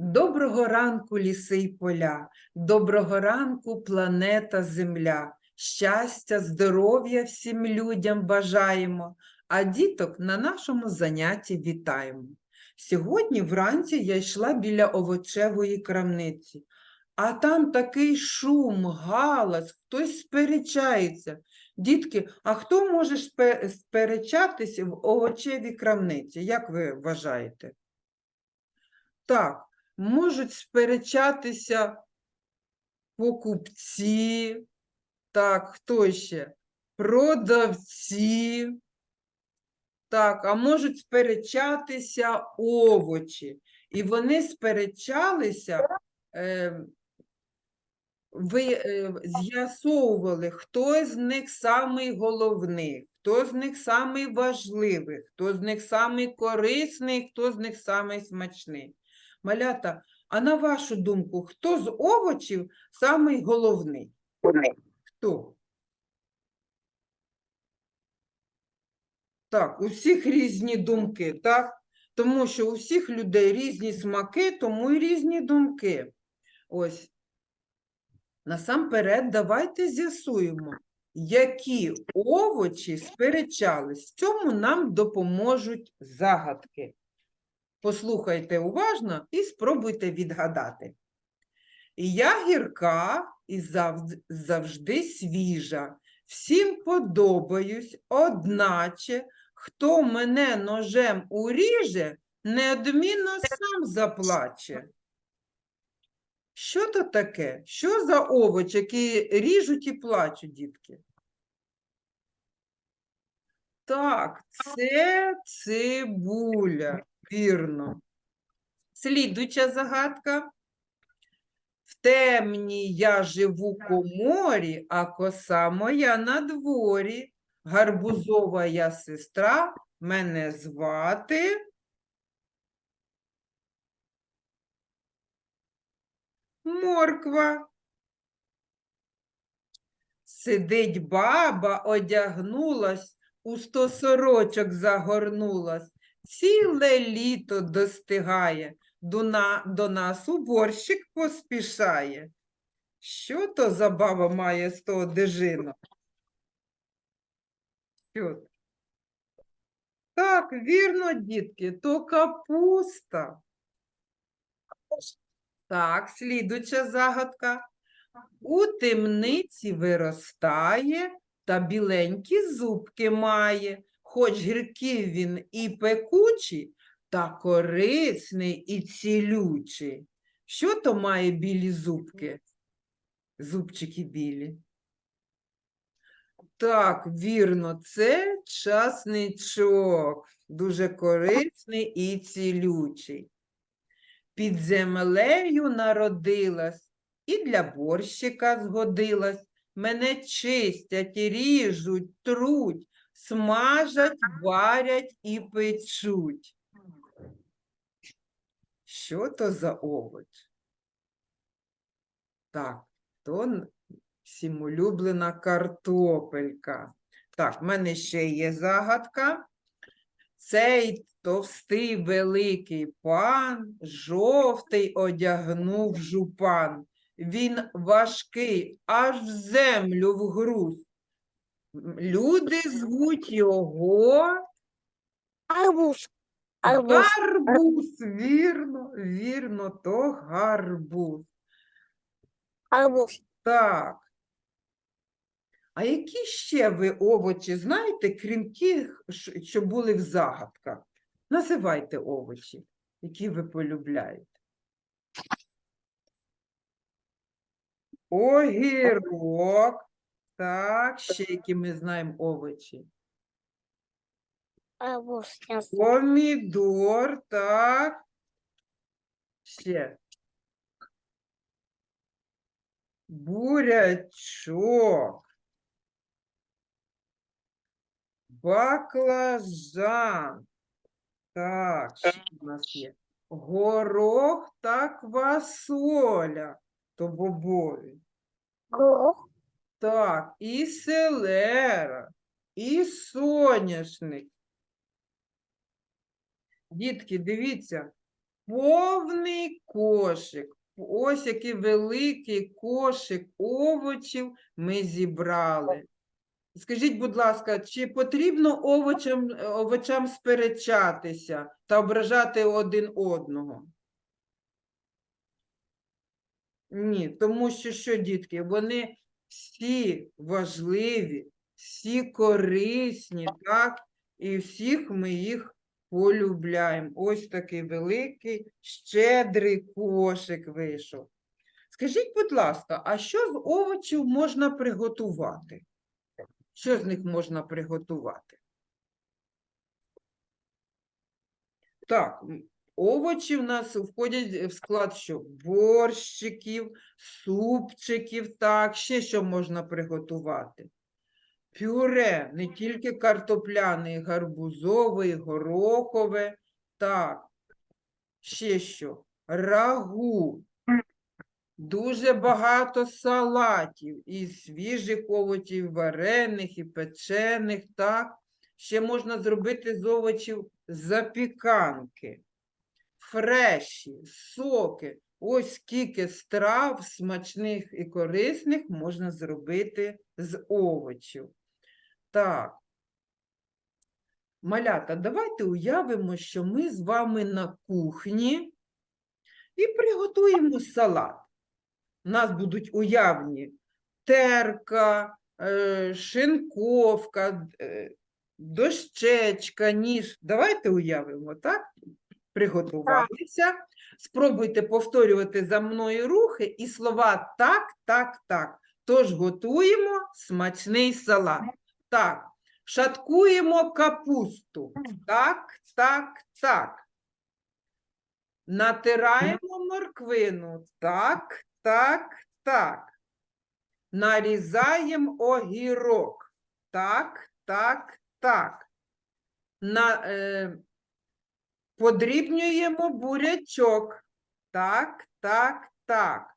Доброго ранку, ліси й поля, доброго ранку, планета Земля. Щастя, здоров'я всім людям бажаємо, а діток на нашому занятті вітаємо. Сьогодні вранці я йшла біля овочевої крамниці, а там такий шум, галас, хтось сперечається. Дітки, а хто може сперечатися в овочевій крамниці? Як ви вважаєте? Так, можуть сперечатися покупці, так, хто ще? Продавці. Так, а можуть сперечатися овочі. І вони сперечалися, е, ви е, з'ясовували, хто з них самий головний, хто з них самий важливий, хто з них самий корисний, хто з них самий смачний. Малята, а на вашу думку, хто з овочів самий головний? Хто? Так, у всіх різні думки, так? Тому що у всіх людей різні смаки, тому і різні думки. Ось. Насамперед, давайте з'ясуємо, які овочі сперечались. В цьому нам допоможуть загадки. Послухайте уважно і спробуйте відгадати. Я гірка і завжди свіжа. Всім подобаюсь, одначе, хто мене ножем уріже, неодмінно сам заплаче. Що то таке? Що за овоч, які ріжуть і плачуть, дітки? Так, це цибуля, вірно. Слідуюча загадка. В темній я живу коморі, а коса моя на дворі. Гарбузова я сестра, мене звати. Морква. Сидить баба, одягнулась, у сто сорочок загорнулась, ціле літо достигає, до, на, до нас уборщик поспішає. Що то за баба має з того дежину? Що? Так, вірно, дітки, то капуста. Так, слідуча загадка. У темниці виростає та біленькі зубки має, хоч гіркий він і пекучий, та корисний і цілючий. Що то має білі зубки? Зубчики білі. Так, вірно, це часничок, дуже корисний і цілючий. Під землею народилась і для борщика згодилась. Мене чистять, ріжуть, труть, смажать, варять і печуть. Що то за овоч? Так, то всім улюблена картопелька. Так, в мене ще є загадка. Цей товстий великий пан, жовтий одягнув жупан. Він важкий, аж в землю вгруз. Люди звуть його Арбуз. Арбуз. гарбуз. Вірно, вірно, то гарбуз. Арбуз. Так. А які ще ви овочі знаєте, крім тих, що були в загадках? Називайте овочі, які ви полюбляєте. Огірок. Так, ще які ми знаємо овочі. Помідор, так. Ще. Бурячок. Баклажан. Так, що у нас є? Горох та квасоля. То бобові. Горох. Так, і селера, і соняшник. Дітки, дивіться, повний кошик. Ось який великий кошик овочів ми зібрали. Скажіть, будь ласка, чи потрібно овочам, овочам сперечатися та ображати один одного? Ні, тому що що, дітки, вони всі важливі, всі корисні, так? І всіх ми їх полюбляємо. Ось такий великий, щедрий кошик вийшов. Скажіть, будь ласка, а що з овочів можна приготувати? Що з них можна приготувати? Так, овочі в нас входять в склад що? Борщиків, супчиків, так, ще що можна приготувати? Пюре, не тільки картопляне, гарбузове, горохове, так. Ще що? Рагу. Дуже багато салатів, і свіжих овочів, варених, і печених, так. Ще можна зробити з овочів запіканки, фреші, соки. Ось скільки страв смачних і корисних можна зробити з овочів. Так. Малята, давайте уявимо, що ми з вами на кухні і приготуємо салат. У нас будуть уявні терка, е, шинковка, е, дощечка, ніж. Давайте уявимо, так? Приготувалися. Спробуйте повторювати за мною рухи і слова так, так, так. Тож готуємо смачний салат. Так, шаткуємо капусту. Так, так, так. Натираємо морквину. Так, так, так. Нарізаємо огірок. Так, так, так. На, е, подрібнюємо бурячок. Так, так, так.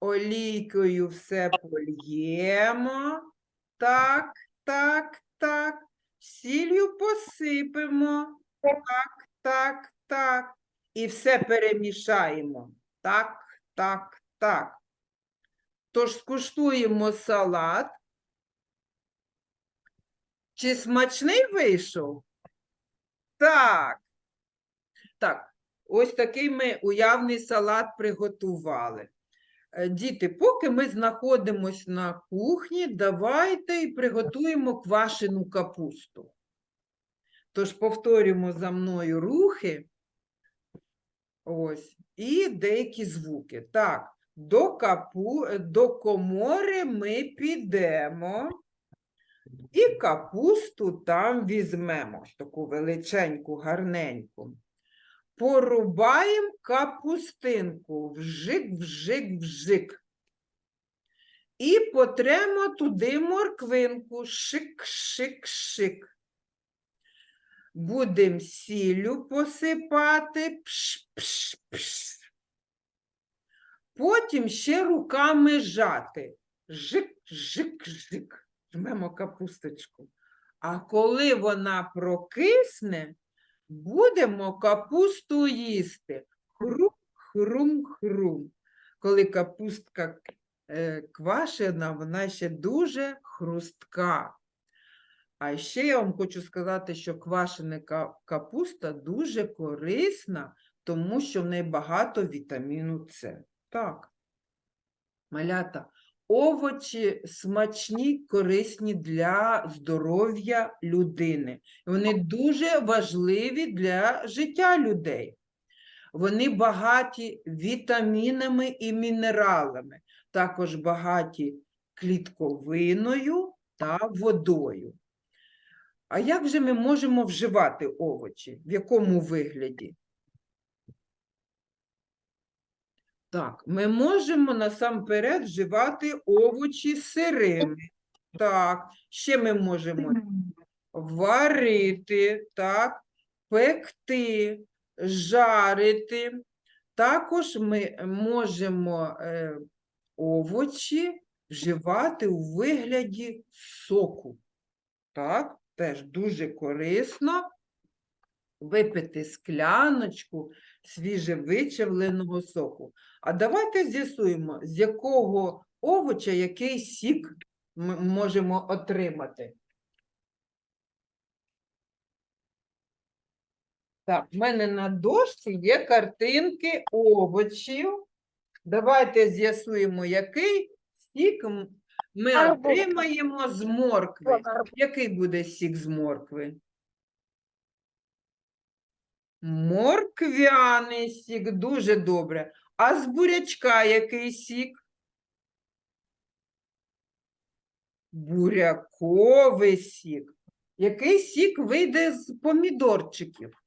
Олійкою все польємо. Так, так, так. Сіллю посипемо. Так, так, так. І все перемішаємо. Так, так, так. Тож скуштуємо салат. Чи смачний вийшов? Так. Так, ось такий ми уявний салат приготували. Е, Діти, поки ми знаходимося на кухні, давайте і приготуємо квашену капусту. Тож повторюємо за мною рухи. Ось, і деякі звуки. Так, до, капу, до комори ми підемо. І капусту там візьмемо, таку величеньку, гарненьку. Порубаємо капустинку, вжик, вжик, вжик. І потремо туди морквинку, шик, шик, шик. Будемо сіллю посипати, пш, пш, пш. Потім ще руками жати. Жик, жик, жик. Жмемо капусточку. А коли вона прокисне, будемо капусту їсти. Хрум, хрум, хрум. Коли капустка е, квашена, вона ще дуже хрустка. А ще я вам хочу сказати, що квашена капуста дуже корисна, тому що в неї багато вітаміну С. Так. Малята, овочі смачні, корисні для здоров'я людини. Вони дуже важливі для життя людей. Вони багаті вітамінами і мінералами, також багаті клітковиною та водою. А як же ми можемо вживати овочі? В якому вигляді? Так, ми можемо насамперед вживати овочі сирими. Так, ще ми можемо варити, так, пекти, жарити. Також ми можемо е, овочі вживати у вигляді соку. Так, теж дуже корисно випити скляночку свіжевичавленого соку. А давайте з'ясуємо, з якого овоча який сік ми можемо отримати. Так, в мене на дошці є картинки овочів. Давайте з'ясуємо, який сік ми отримаємо з моркви. Який буде сік з моркви? Морквяний сік, дуже добре. А з бурячка який сік? Буряковий сік. Який сік вийде з помідорчиків?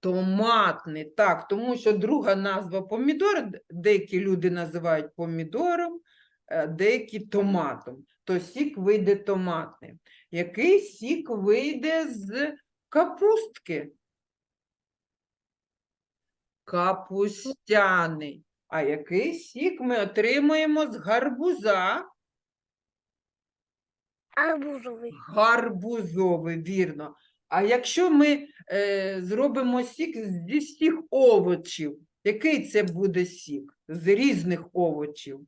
Томатний, так, тому що друга назва помідор, деякі люди називають помідором, деякі томатом. То сік вийде томатний. Який сік вийде з капустки? Капустяний. А який сік ми отримуємо з гарбуза? Арбузовый. Гарбузовий, вірно. А якщо ми е, зробимо сік з- зі всіх овочів, який це буде сік з різних овочів?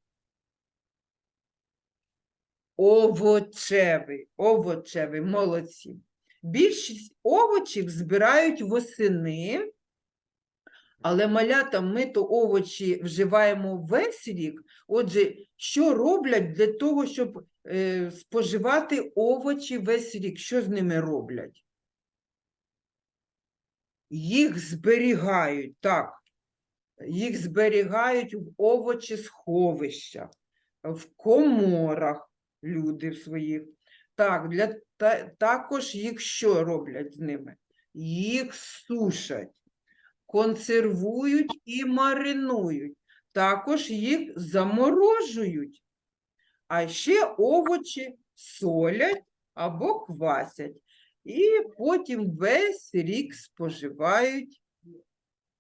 Овочевий, овочевий, молодці. Більшість овочів збирають восени, але малята ми то овочі вживаємо весь рік. Отже, що роблять для того, щоб е, споживати овочі весь рік? Що з ними роблять? Їх зберігають, так. Їх зберігають в овочесховищах, в коморах люди в своїх. Так, для, та, також їх що роблять з ними? Їх сушать, консервують і маринують. Також їх заморожують. А ще овочі солять або квасять. І потім весь рік споживають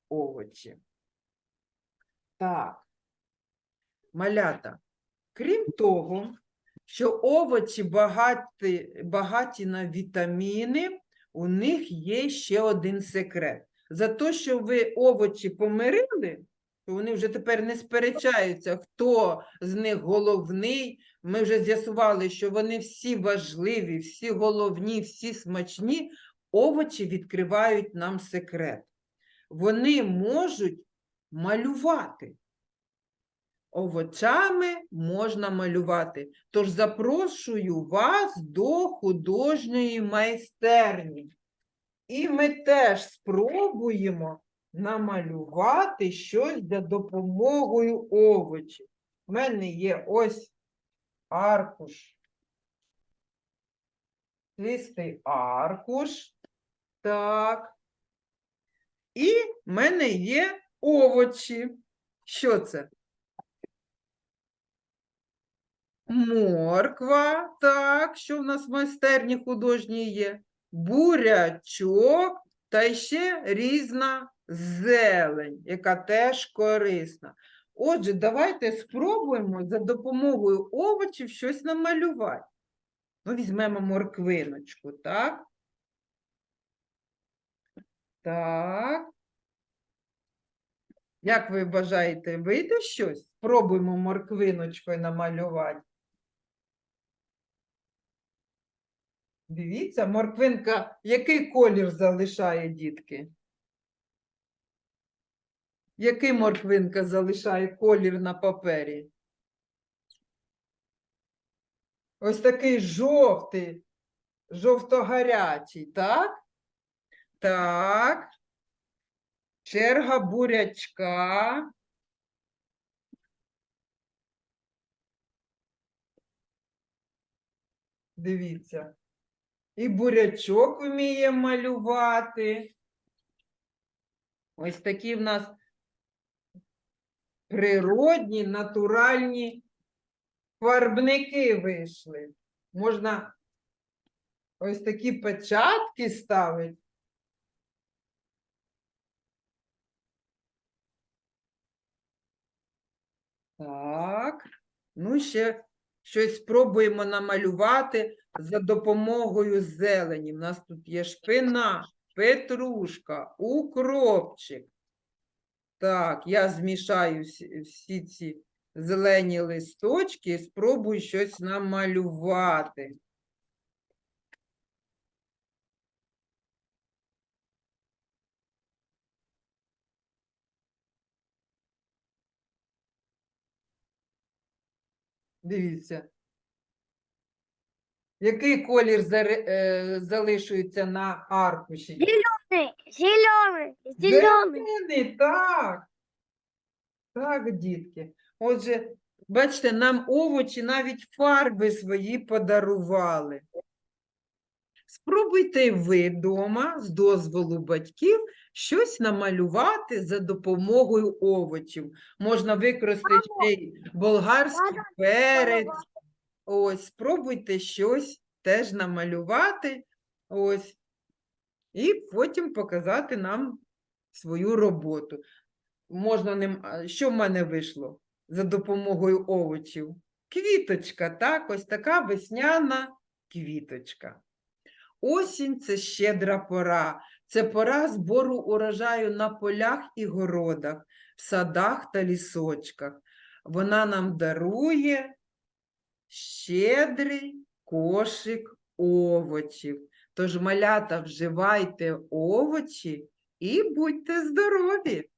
овочі. Так, малята, крім того, що овочі багаті, багаті на вітаміни, у них є ще один секрет. За те, що ви овочі помирили, то вони вже тепер не сперечаються, хто з них головний. Ми вже з'ясували, що вони всі важливі, всі головні, всі смачні. Овочі відкривають нам секрет. Вони можуть малювати. Овочами можна малювати. Тож запрошую вас до художньої майстерні. І ми теж спробуємо намалювати щось за допомогою овочів. У мене є ось аркуш. Чистий аркуш. Так. І в мене є овочі. Що це? Морква, так, що в нас в майстерні художній є? Бурячок та ще різна зелень, яка теж корисна. Отже, давайте спробуємо за допомогою овочів щось намалювати. Ну, візьмемо морквиночку, так? Так. Як ви бажаєте, вийде щось? Спробуємо морквиночкою намалювати. Дивіться, морквинка, який колір залишає, дітки? Який морквинка залишає колір на папері? Ось такий жовтий, жовто-гарячий, так? Так. Черга бурячка. Дивіться. І бурячок вміє малювати. Ось такі в нас природні, натуральні фарбники вийшли. Можна ось такі печатки ставити. Так. Ну, ще щось спробуємо намалювати. За допомогою зелені. У нас тут є шпина, петрушка, укропчик. Так, я змішаю всі, ці зелені листочки і спробую щось намалювати. Дивіться. Який колір е, залишується на аркуші? Зеленый, зеленый. Зелений, так. Так, дітки. Отже, бачите, нам овочі навіть фарби свої подарували. Спробуйте ви вдома з дозволу батьків щось намалювати за допомогою овочів. Можна використати ще й болгарський перець. Ось, спробуйте щось теж намалювати. Ось. І потім показати нам свою роботу. Можна ним, що в мене вийшло за допомогою овочів? Квіточка, так, ось така весняна квіточка. Осінь це щедра пора. Це пора збору урожаю на полях і городах, в садах та лісочках. Вона нам дарує щедрий кошик овочів. Тож, малята, вживайте овочі і будьте здорові!